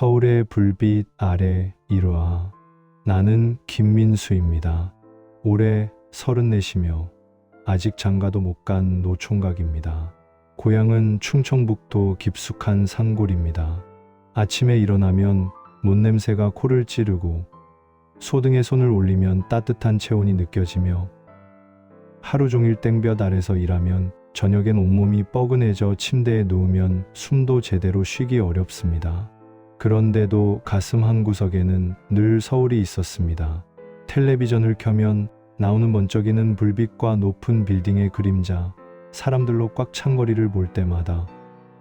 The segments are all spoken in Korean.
서울의 불빛 아래 이루아. 나는 김민수입니다. 올해 34이며 아직 장가도 못 간 노총각입니다. 고향은 충청북도 깊숙한 산골입니다. 아침에 일어나면 못냄새가 코를 찌르고 소등에 손을 올리면 따뜻한 체온이 느껴지며 하루 종일 땡볕 아래서 일하면 저녁엔 온몸이 뻐근해져 침대에 누우면 숨도 제대로 쉬기 어렵습니다. 그런데도 가슴 한 구석에는 늘 서울이 있었습니다. 텔레비전을 켜면 나오는 번쩍이는 불빛과 높은 빌딩의 그림자, 사람들로 꽉 찬 거리를 볼 때마다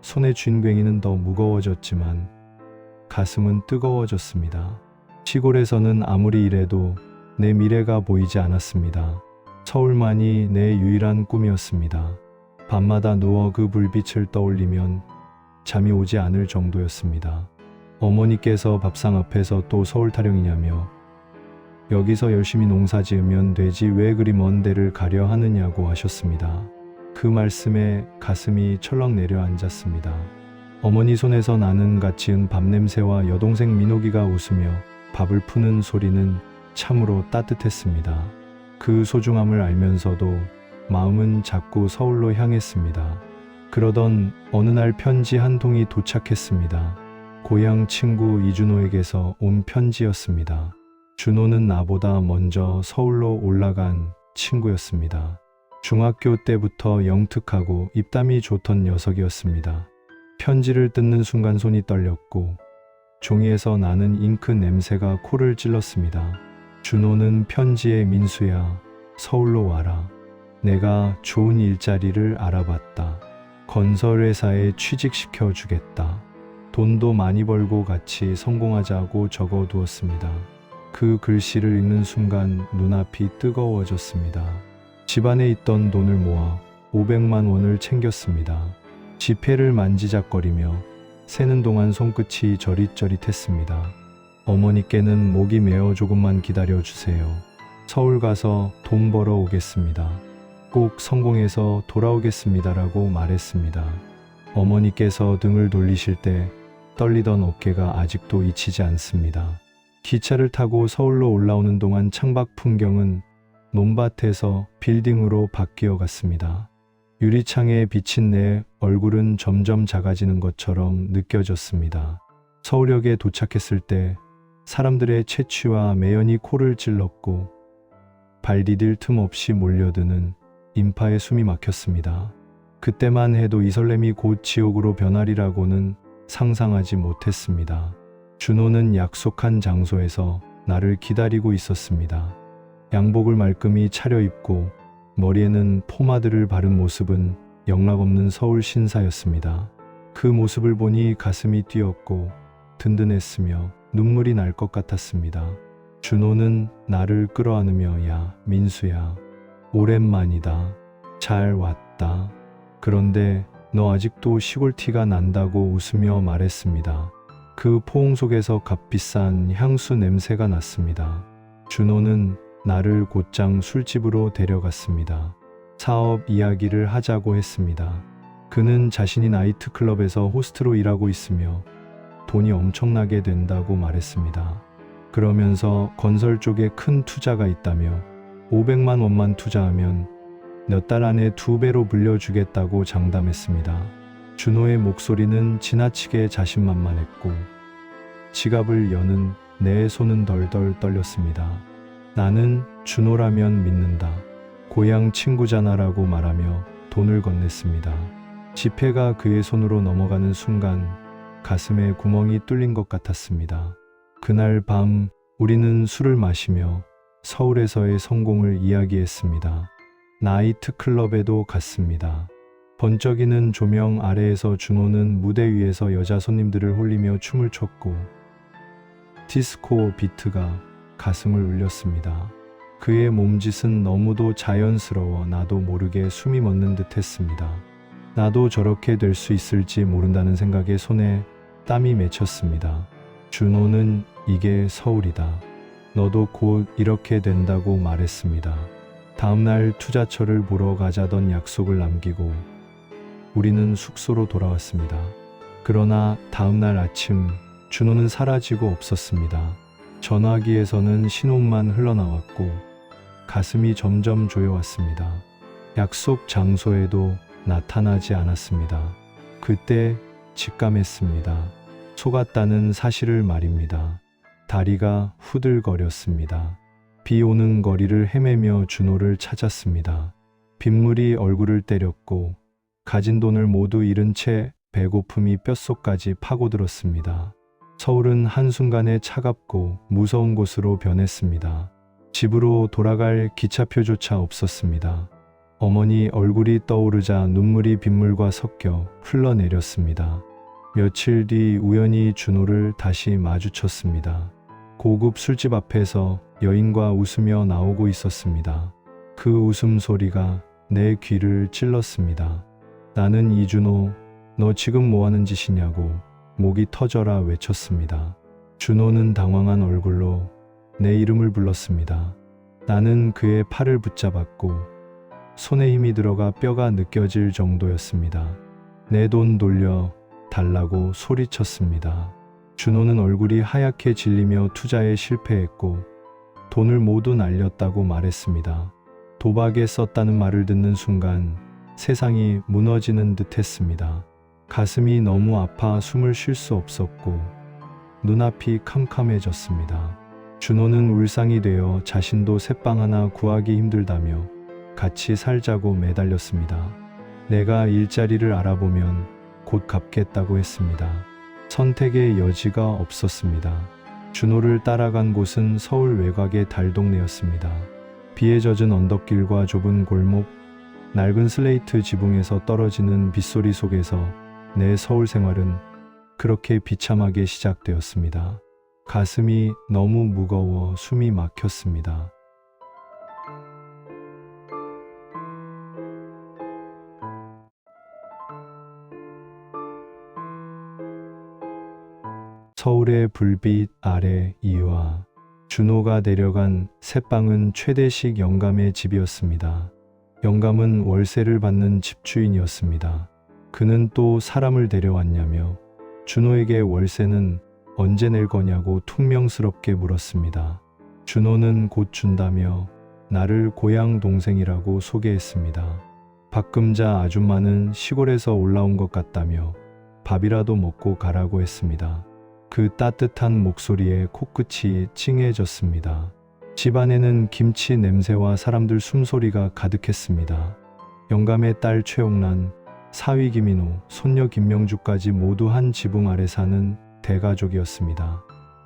손의 쥔괭이는 더 무거워졌지만 가슴은 뜨거워졌습니다. 시골에서는 아무리 일해도 내 미래가 보이지 않았습니다. 서울만이 내 유일한 꿈이었습니다. 밤마다 누워 그 불빛을 떠올리면 잠이 오지 않을 정도였습니다. 어머니께서 밥상 앞에서 또 서울 타령이냐며 여기서 열심히 농사 지으면 되지 왜 그리 먼 데를 가려 하느냐고 하셨습니다. 그 말씀에 가슴이 철렁 내려앉았습니다. 어머니 손에서 나는 갓지은 밥 냄새와 여동생 민옥이가 웃으며 밥을 푸는 소리는 참으로 따뜻했습니다. 그 소중함을 알면서도 마음은 자꾸 서울로 향했습니다. 그러던 어느 날 편지 한 통이 도착했습니다. 고향 친구 이준호에게서 온 편지였습니다. 준호는 나보다 먼저 서울로 올라간 친구였습니다. 중학교 때부터 영특하고 입담이 좋던 녀석이었습니다. 편지를 뜯는 순간 손이 떨렸고 종이에서 나는 잉크 냄새가 코를 찔렀습니다. 준호는 편지에 민수야, 서울로 와라. 내가 좋은 일자리를 알아봤다. 건설회사에 취직시켜 주겠다. 돈도 많이 벌고 같이 성공하자고 적어 두었습니다. 그 글씨를 읽는 순간 눈앞이 뜨거워졌습니다. 집안에 있던 돈을 모아 500만 원을 챙겼습니다. 지폐를 만지작거리며 세는 동안 손끝이 저릿저릿했습니다. 어머니께는 목이 메어 조금만 기다려 주세요. 서울 가서 돈 벌어 오겠습니다. 꼭 성공해서 돌아오겠습니다라고 말했습니다. 어머니께서 등을 돌리실 때 떨리던 어깨가 아직도 잊히지 않습니다. 기차를 타고 서울로 올라오는 동안 창밖 풍경은 논밭에서 빌딩으로 바뀌어 갔습니다. 유리창에 비친 내 얼굴은 점점 작아지는 것처럼 느껴졌습니다. 서울역에 도착했을 때 사람들의 채취와 매연이 코를 찔렀고 발 디딜 틈 없이 몰려드는 인파에 숨이 막혔습니다. 그때만 해도 이 설렘이 곧 지옥으로 변하리라고는 상상하지 못했습니다. 준호는 약속한 장소에서 나를 기다리고 있었습니다. 양복을 말끔히 차려입고 머리에는 포마드를 바른 모습은 영락없는 서울 신사였습니다. 그 모습을 보니 가슴이 뛰었고 든든했으며 눈물이 날 것 같았습니다. 준호는 나를 끌어안으며 야 민수야 오랜만이다 잘 왔다 그런데 너 아직도 시골 티가 난다고 웃으며 말했습니다. 그 포옹 속에서 값비싼 향수 냄새가 났습니다. 준호는 나를 곧장 술집으로 데려갔습니다. 사업 이야기를 하자고 했습니다. 그는 자신이 나이트클럽에서 호스트로 일하고 있으며 돈이 엄청나게 된다고 말했습니다. 그러면서 건설 쪽에 큰 투자가 있다며 500만 원만 투자하면 몇 달 안에 두 배로 불려주겠다고 장담했습니다. 준호의 목소리는 지나치게 자신만만했고 지갑을 여는 내 손은 덜덜 떨렸습니다. 나는 준호라면 믿는다. 고향 친구잖아라고 말하며 돈을 건넸습니다. 지폐가 그의 손으로 넘어가는 순간 가슴에 구멍이 뚫린 것 같았습니다. 그날 밤 우리는 술을 마시며 서울에서의 성공을 이야기했습니다. 나이트 클럽에도 갔습니다. 번쩍이는 조명 아래에서 준호는 무대 위에서 여자 손님들을 홀리며 춤을 췄고 디스코 비트가 가슴을 울렸습니다. 그의 몸짓은 너무도 자연스러워 나도 모르게 숨이 멎는 듯 했습니다. 나도 저렇게 될 수 있을지 모른다는 생각에 손에 땀이 맺혔습니다. 준호는 이게 서울이다. 너도 곧 이렇게 된다고 말했습니다. 다음날 투자처를 보러 가자던 약속을 남기고 우리는 숙소로 돌아왔습니다. 그러나 다음날 아침 준호는 사라지고 없었습니다. 전화기에서는 신호만 흘러나왔고 가슴이 점점 조여왔습니다. 약속 장소에도 나타나지 않았습니다. 그때 직감했습니다. 속았다는 사실을 말입니다. 다리가 후들거렸습니다. 비 오는 거리를 헤매며 준호를 찾았습니다. 빗물이 얼굴을 때렸고 가진 돈을 모두 잃은 채 배고픔이 뼛속까지 파고들었습니다. 서울은 한순간에 차갑고 무서운 곳으로 변했습니다. 집으로 돌아갈 기차표조차 없었습니다. 어머니 얼굴이 떠오르자 눈물이 빗물과 섞여 흘러내렸습니다. 며칠 뒤 우연히 준호를 다시 마주쳤습니다. 고급 술집 앞에서 여인과 웃으며 나오고 있었습니다. 그 웃음소리가 내 귀를 찔렀습니다. 나는 이준호, 너 지금 뭐 하는 짓이냐고 목이 터져라 외쳤습니다. 준호는 당황한 얼굴로 내 이름을 불렀습니다. 나는 그의 팔을 붙잡았고 손에 힘이 들어가 뼈가 느껴질 정도였습니다. 내 돈 돌려 달라고 소리쳤습니다. 준호는 얼굴이 하얗게 질리며 투자에 실패했고 돈을 모두 날렸다고 말했습니다. 도박에 썼다는 말을 듣는 순간 세상이 무너지는 듯 했습니다. 가슴이 너무 아파 숨을 쉴 수 없었고 눈앞이 캄캄해졌습니다. 준호는 울상이 되어 자신도 새빵 하나 구하기 힘들다며 같이 살자고 매달렸습니다. 내가 일자리를 알아보면 곧 갚겠다고 했습니다. 선택의 여지가 없었습니다. 준호를 따라간 곳은 서울 외곽의 달동네였습니다. 비에 젖은 언덕길과 좁은 골목, 낡은 슬레이트 지붕에서 떨어지는 빗소리 속에서 내 서울 생활은 그렇게 비참하게 시작되었습니다. 가슴이 너무 무거워 숨이 막혔습니다. 서울의 불빛 아래 이화 준호가 내려간 새빵은 최대식 영감의 집이었습니다. 영감은 월세를 받는 집주인이었습니다. 그는 또 사람을 데려왔냐며 준호에게 월세는 언제 낼 거냐고 퉁명스럽게 물었습니다. 준호는 곧 준다며 나를 고향 동생이라고 소개했습니다. 박금자 아줌마는 시골에서 올라온 것 같다며 밥이라도 먹고 가라고 했습니다. 그 따뜻한 목소리에 코끝이 찡해졌습니다. 집안에는 김치 냄새와 사람들 숨소리가 가득했습니다. 영감의 딸 최옥란, 사위 김인호, 손녀 김명주까지 모두 한 지붕 아래 사는 대가족이었습니다.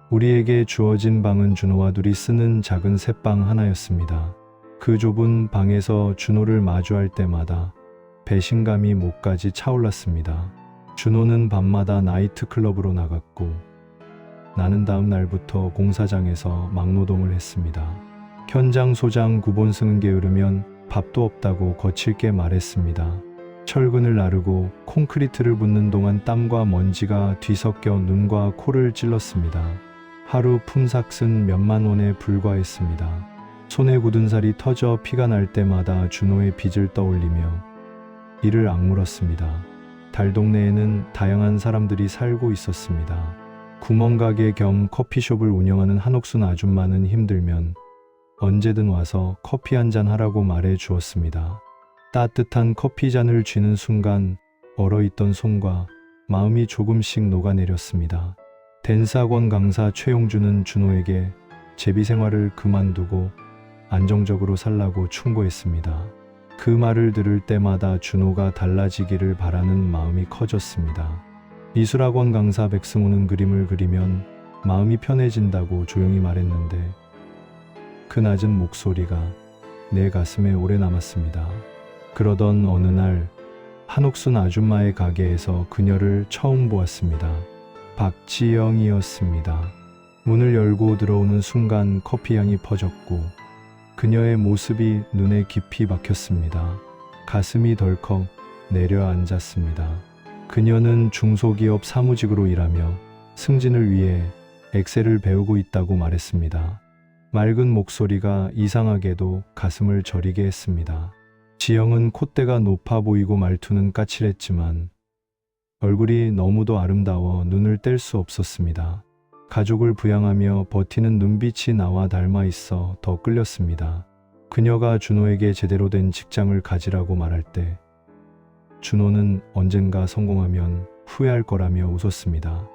우리에게 주어진 방은 준호와 둘이 쓰는 작은 새방 하나였습니다. 그 좁은 방에서 준호를 마주할 때마다 배신감이 목까지 차올랐습니다. 준호는 밤마다 나이트클럽으로 나갔고 나는 다음 날부터 공사장에서 막노동을 했습니다. 현장 소장 구본 쓰는 게으르면 밥도 없다고 거칠게 말했습니다. 철근을 나르고 콘크리트를 붓는 동안 땀과 먼지가 뒤섞여 눈과 코를 찔렀습니다. 하루 품삯은 몇만 원에 불과했습니다. 손에 굳은 살이 터져 피가 날 때마다 준호의 빚을 떠올리며 이를 악물었습니다. 달 동네에는 다양한 사람들이 살고 있었습니다. 구멍가게 겸 커피숍을 운영하는 한옥순 아줌마는 힘들면 언제든 와서 커피 한 잔 하라고 말해 주었습니다. 따뜻한 커피잔을 쥐는 순간 얼어있던 손과 마음이 조금씩 녹아내렸습니다. 댄스학원 강사 최용주는 준호에게 제비 생활을 그만두고 안정적으로 살라고 충고했습니다. 그 말을 들을 때마다 준호가 달라지기를 바라는 마음이 커졌습니다. 미술학원 강사 백승호는 그림을 그리면 마음이 편해진다고 조용히 말했는데 그 낮은 목소리가 내 가슴에 오래 남았습니다. 그러던 어느 날 한옥순 아줌마의 가게에서 그녀를 처음 보았습니다. 박지영이었습니다. 문을 열고 들어오는 순간 커피 향이 퍼졌고 그녀의 모습이 눈에 깊이 박혔습니다. 가슴이 덜컥 내려앉았습니다. 그녀는 중소기업 사무직으로 일하며 승진을 위해 엑셀을 배우고 있다고 말했습니다. 맑은 목소리가 이상하게도 가슴을 저리게 했습니다. 지영은 콧대가 높아 보이고 말투는 까칠했지만 얼굴이 너무도 아름다워 눈을 뗄 수 없었습니다. 가족을 부양하며 버티는 눈빛이 나와 닮아 있어 더 끌렸습니다. 그녀가 준호에게 제대로 된 직장을 가지라고 말할 때 준호는 언젠가 성공하면 후회할 거라며 웃었습니다.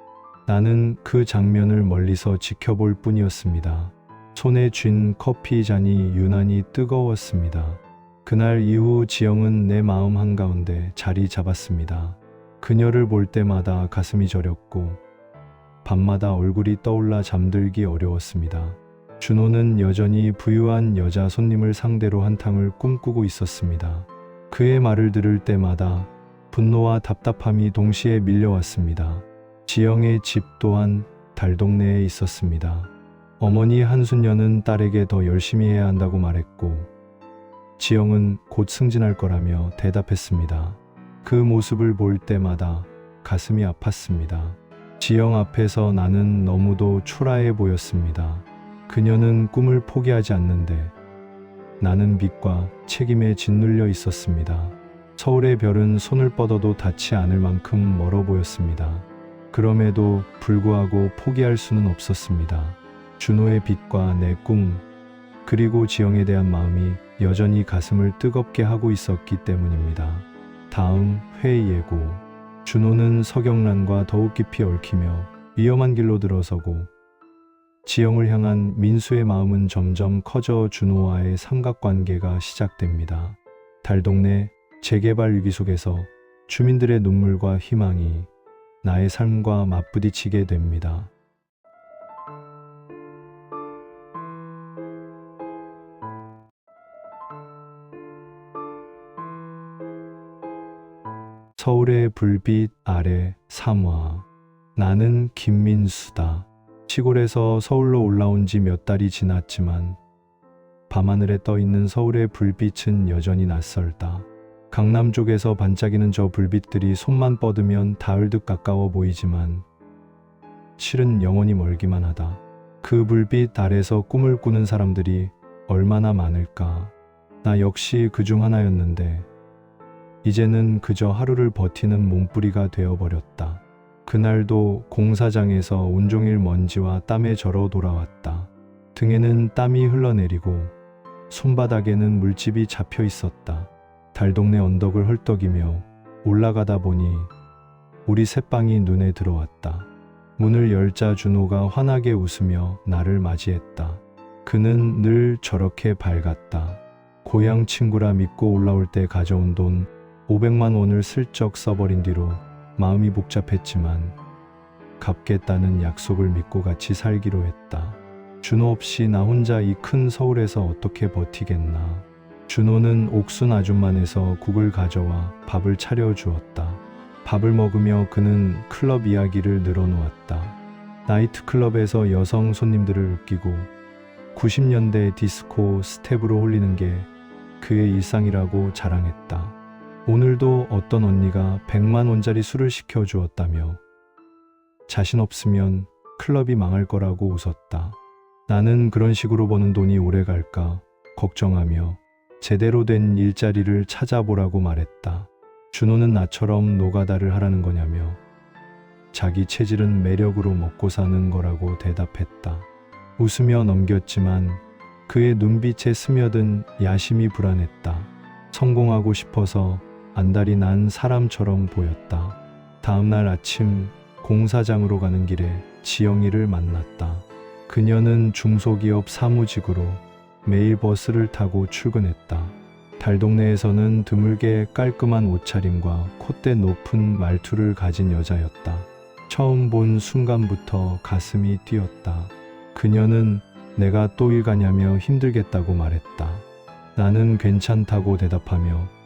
나는 그 장면을 멀리서 지켜볼 뿐이었습니다. 손에 쥔 커피 잔이 유난히 뜨거웠습니다. 그날 이후 지영은 내 마음 한가운데 자리 잡았습니다. 그녀를 볼 때마다 가슴이 저렸고 밤마다 얼굴이 떠올라 잠들기 어려웠습니다. 준호는 여전히 부유한 여자 손님을 상대로 한탕을 꿈꾸고 있었습니다. 그의 말을 들을 때마다 분노와 답답함이 동시에 밀려왔습니다. 지영의 집 또한 달동네에 있었습니다. 어머니 한순녀는 딸에게 더 열심히 해야 한다고 말했고, 지영은 곧 승진할 거라며 대답했습니다. 그 모습을 볼 때마다 가슴이 아팠습니다. 지영 앞에서 나는 너무도 초라해 보였습니다. 그녀는 꿈을 포기하지 않는데 나는 빛과 책임에 짓눌려 있었습니다. 서울의 별은 손을 뻗어도 닿지 않을 만큼 멀어 보였습니다. 그럼에도 불구하고 포기할 수는 없었습니다. 준호의 빛과 내 꿈, 그리고 지영에 대한 마음이 여전히 가슴을 뜨겁게 하고 있었기 때문입니다. 다음 회의 예고. 준호는 서경란과 더욱 깊이 얽히며 위험한 길로 들어서고 지영을 향한 민수의 마음은 점점 커져 준호와의 삼각관계가 시작됩니다. 달동네 재개발 위기 속에서 주민들의 눈물과 희망이 나의 삶과 맞부딪히게 됩니다. 서울의 불빛 아래 삼화 나는 김민수다. 시골에서 서울로 올라온 지 몇 달이 지났지만 밤하늘에 떠 있는 서울의 불빛은 여전히 낯설다. 강남 쪽에서 반짝이는 저 불빛들이 손만 뻗으면 닿을 듯 가까워 보이지만 실은 영원히 멀기만 하다. 그 불빛 아래서 꿈을 꾸는 사람들이 얼마나 많을까. 나 역시 그 중 하나였는데 이제는 그저 하루를 버티는 몸부리가 되어버렸다. 그날도 공사장에서 온종일 먼지와 땀에 절어 돌아왔다. 등에는 땀이 흘러내리고 손바닥에는 물집이 잡혀 있었다. 달동네 언덕을 헐떡이며 올라가다 보니 우리 새빵이 눈에 들어왔다. 문을 열자 준호가 환하게 웃으며 나를 맞이했다. 그는 늘 저렇게 밝았다. 고향 친구라 믿고 올라올 때 가져온 돈 500만 원을 슬쩍 써버린 뒤로 마음이 복잡했지만 갚겠다는 약속을 믿고 같이 살기로 했다. 준호 없이 나 혼자 이 큰 서울에서 어떻게 버티겠나. 준호는 옥순 아줌마네서 국을 가져와 밥을 차려 주었다. 밥을 먹으며 그는 클럽 이야기를 늘어놓았다. 나이트클럽에서 여성 손님들을 웃기고 90년대 디스코 스텝으로 홀리는 게 그의 일상이라고 자랑했다. 오늘도 어떤 언니가 100만 원짜리 술을 시켜 주었다며 자신 없으면 클럽이 망할 거라고 웃었다. 나는 그런 식으로 버는 돈이 오래 갈까 걱정하며 제대로 된 일자리를 찾아보라고 말했다. 준호는 나처럼 노가다를 하라는 거냐며 자기 체질은 매력으로 먹고 사는 거라고 대답했다. 웃으며 넘겼지만 그의 눈빛에 스며든 야심이 불안했다. 성공하고 싶어서 안달이 난 사람처럼 보였다. 다음날 아침 공사장으로 가는 길에 지영이를 만났다. 그녀는 중소기업 사무직으로 매일 버스를 타고 출근했다. 달동네에서는 드물게 깔끔한 옷차림과 콧대 높은 말투를 가진 여자였다. 처음 본 순간부터 가슴이 뛰었다. 그녀는 내가 또 일 가냐며 힘들겠다고 말했다. 나는 괜찮다고 대답하며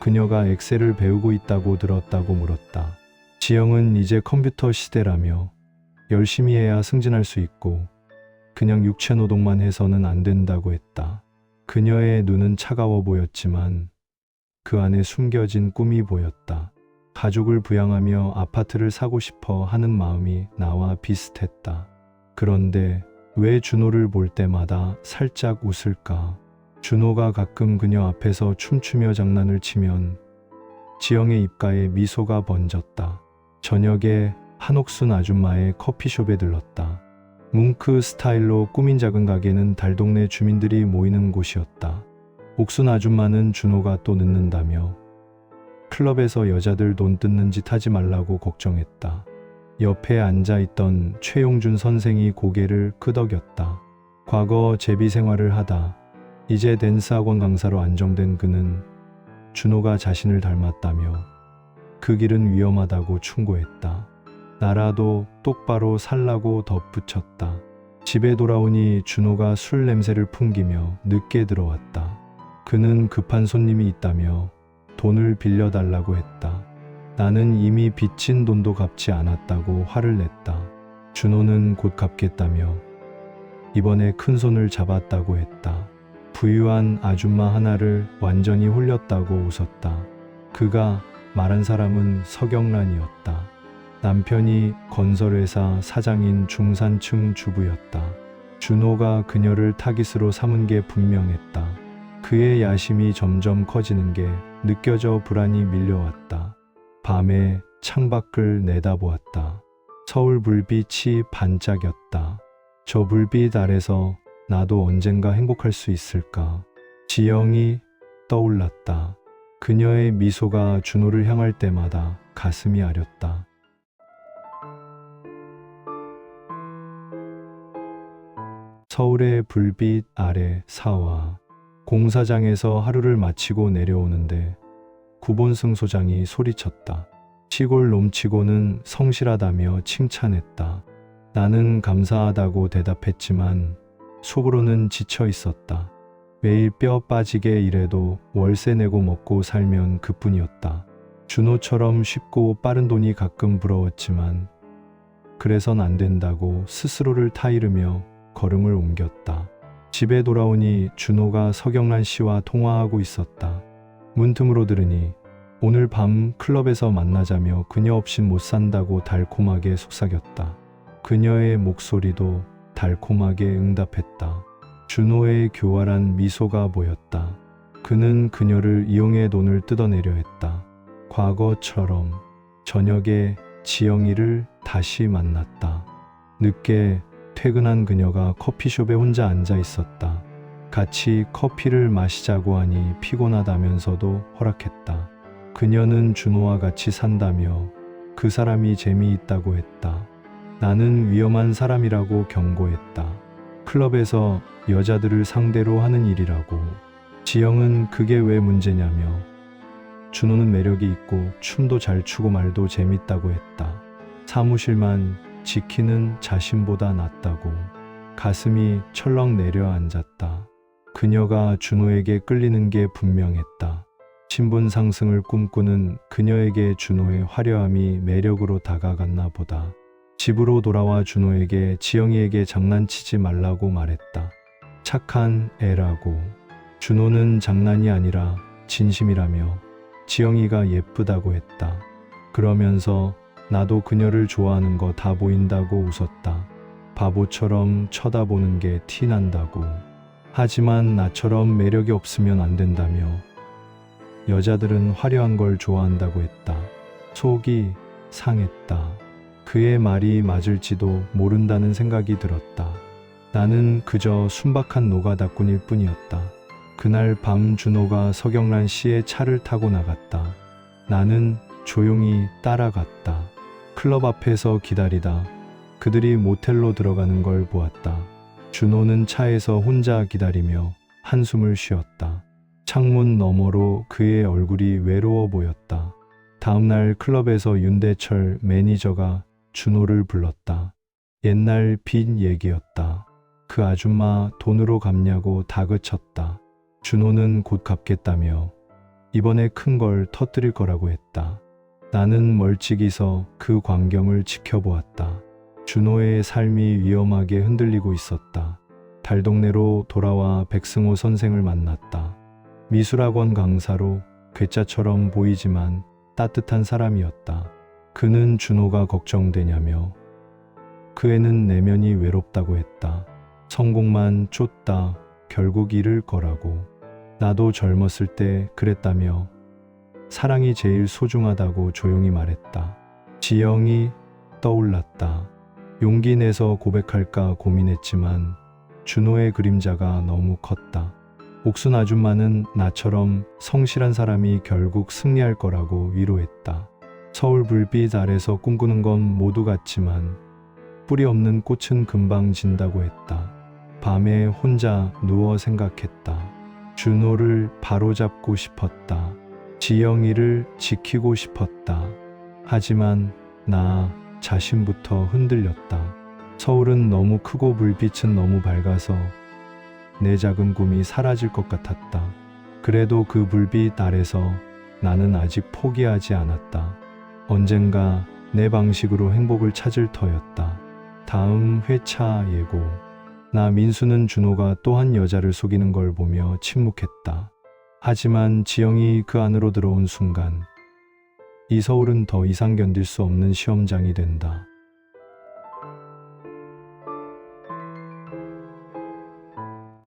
그녀가 엑셀을 배우고 있다고 들었다고 물었다. 지영은 이제 컴퓨터 시대라며 열심히 해야 승진할 수 있고 그냥 육체 노동만 해서는 안 된다고 했다. 그녀의 눈은 차가워 보였지만 그 안에 숨겨진 꿈이 보였다. 가족을 부양하며 아파트를 사고 싶어 하는 마음이 나와 비슷했다. 그런데 왜 준호를 볼 때마다 살짝 웃을까? 준호가 가끔 그녀 앞에서 춤추며 장난을 치면 지영의 입가에 미소가 번졌다. 저녁에 한옥순 아줌마의 커피숍에 들렀다. 뭉크 스타일로 꾸민 작은 가게는 달동네 주민들이 모이는 곳이었다. 옥순 아줌마는 준호가 또 늦는다며 클럽에서 여자들 돈 뜯는 짓 하지 말라고 걱정했다. 옆에 앉아 있던 최용준 선생이 고개를 끄덕였다. 과거 제비 생활을 하다 이제 댄스 학원 강사로 안정된 그는 준호가 자신을 닮았다며 그 길은 위험하다고 충고했다. 나라도 똑바로 살라고 덧붙였다. 집에 돌아오니 준호가 술 냄새를 풍기며 늦게 들어왔다. 그는 급한 손님이 있다며 돈을 빌려달라고 했다. 나는 이미 빚진 돈도 갚지 않았다고 화를 냈다. 준호는 곧 갚겠다며 이번에 큰 손을 잡았다고 했다. 부유한 아줌마 하나를 완전히 홀렸다고 웃었다. 그가 말한 사람은 서경란이었다. 남편이 건설회사 사장인 중산층 주부였다. 준호가 그녀를 타깃으로 삼은 게 분명했다. 그의 야심이 점점 커지는 게 느껴져 불안이 밀려왔다. 밤에 창밖을 내다보았다. 서울 불빛이 반짝였다. 저 불빛 아래서 나도 언젠가 행복할 수 있을까? 지영이 떠올랐다. 그녀의 미소가 준호를 향할 때마다 가슴이 아렸다. 서울의 불빛 아래 사와 공사장에서 하루를 마치고 내려오는데 구본승 소장이 소리쳤다. 시골 놈치고는 성실하다며 칭찬했다. 나는 감사하다고 대답했지만 속으로는 지쳐 있었다. 매일 뼈 빠지게 일해도 월세 내고 먹고 살면 그뿐이었다. 준호처럼 쉽고 빠른 돈이 가끔 부러웠지만 그래선 안 된다고 스스로를 타이르며 걸음을 옮겼다. 집에 돌아오니 준호가 서경란 씨와 통화하고 있었다. 문틈으로 들으니 오늘 밤 클럽에서 만나자며 그녀 없인 못 산다고 달콤하게 속삭였다. 그녀의 목소리도 달콤하게 응답했다. 준호의 교활한 미소가 보였다. 그는 그녀를 이용해 돈을 뜯어내려 했다. 과거처럼 저녁에 지영이를 다시 만났다. 늦게 퇴근한 그녀가 커피숍에 혼자 앉아 있었다. 같이 커피를 마시자고 하니 피곤하다면서도 허락했다. 그녀는 준호와 같이 산다며 그 사람이 재미있다고 했다. 나는 위험한 사람이라고 경고했다. 클럽에서 여자들을 상대로 하는 일이라고. 지영은 그게 왜 문제냐며 준호는 매력이 있고 춤도 잘 추고 말도 재밌다고 했다. 사무실만 지키는 자신보다 낫다고. 가슴이 철렁 내려앉았다. 그녀가 준호에게 끌리는 게 분명했다. 신분 상승을 꿈꾸는 그녀에게 준호의 화려함이 매력으로 다가갔나 보다. 집으로 돌아와 준호에게 지영이에게 장난치지 말라고 말했다. 착한 애라고. 준호는 장난이 아니라 진심이라며 지영이가 예쁘다고 했다. 그러면서 나도 그녀를 좋아하는 거 다 보인다고 웃었다. 바보처럼 쳐다보는 게 티 난다고. 하지만 나처럼 매력이 없으면 안 된다며. 여자들은 화려한 걸 좋아한다고 했다. 속이 상했다. 그의 말이 맞을지도 모른다는 생각이 들었다. 나는 그저 순박한 노가다꾼일 뿐이었다. 그날 밤 준호가 서경란 씨의 차를 타고 나갔다. 나는 조용히 따라갔다. 클럽 앞에서 기다리다 그들이 모텔로 들어가는 걸 보았다. 준호는 차에서 혼자 기다리며 한숨을 쉬었다. 창문 너머로 그의 얼굴이 외로워 보였다. 다음날 클럽에서 윤대철 매니저가 준호를 불렀다. 옛날 빚 얘기였다. 그 아줌마 돈으로 갚냐고 다그쳤다. 준호는 곧 갚겠다며 이번에 큰 걸 터뜨릴 거라고 했다. 나는 멀찍이 서 그 광경을 지켜보았다. 준호의 삶이 위험하게 흔들리고 있었다. 달동네로 돌아와 백승호 선생을 만났다. 미술학원 강사로 괴짜처럼 보이지만 따뜻한 사람이었다. 그는 준호가 걱정되냐며 그 애는 내면이 외롭다고 했다. 성공만 쫓다 결국 잃을 거라고. 나도 젊었을 때 그랬다며 사랑이 제일 소중하다고 조용히 말했다. 지영이 떠올랐다. 용기 내서 고백할까 고민했지만 준호의 그림자가 너무 컸다. 옥순 아줌마는 나처럼 성실한 사람이 결국 승리할 거라고 위로했다. 서울 불빛 아래서 꿈꾸는 건 모두 같지만 뿌리 없는 꽃은 금방 진다고 했다. 밤에 혼자 누워 생각했다. 준호를 바로잡고 싶었다. 지영이를 지키고 싶었다. 하지만 나 자신부터 흔들렸다. 서울은 너무 크고 불빛은 너무 밝아서 내 작은 꿈이 사라질 것 같았다. 그래도 그 불빛 아래서 나는 아직 포기하지 않았다. 언젠가 내 방식으로 행복을 찾을 터였다. 다음 회차 예고. 나 민수는 준호가 또한 여자를 속이는 걸 보며 침묵했다. 하지만 지영이 그 안으로 들어온 순간 이 서울은 더 이상 견딜 수 없는 시험장이 된다.